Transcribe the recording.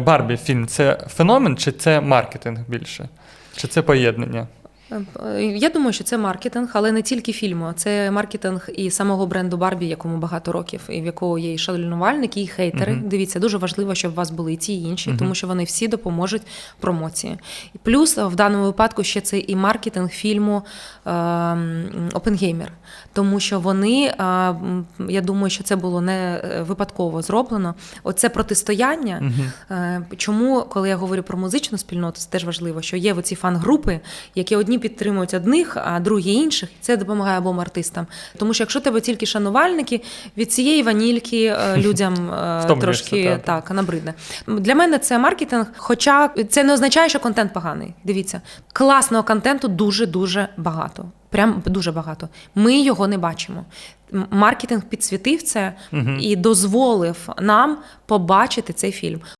Барбі фільм це феномен чи це маркетинг більше? Чи це поєднання? Е, Я думаю, що це маркетинг, але не тільки фільму. Це маркетинг і самого бренду Барбі, якому багато років, і в якого є і шанувальники, і хейтери. Мгм. Дивіться, дуже важливо, щоб у вас були і ті, і інші, Мгм. тому що вони всі допоможуть промоції. Плюс в даному випадку ще це і маркетинг фільму ем, Опенгеймер, тому що вони, е, я думаю, що це було не е, випадково зроблено. Оце протистояння. Мгм. Е, Чому, коли я говорю про музичну спільноту, це теж важливо, що є оці фан-групи, які одні підтримують одних, а другі інших. і Це допомагає обом артистам. Тому що якщо тебе тільки шанувальники, від цієї ванільки е, людям е, трошки так. набридне. Для мене це маркетинг, хоча це не означає, що контент поганий. Дивіться, класного контенту дуже дуже багато. Прям дуже багато. Ми його не бачимо. Маркетинг підсвітив це Мгм. і дозволив нам побачити цей фільм.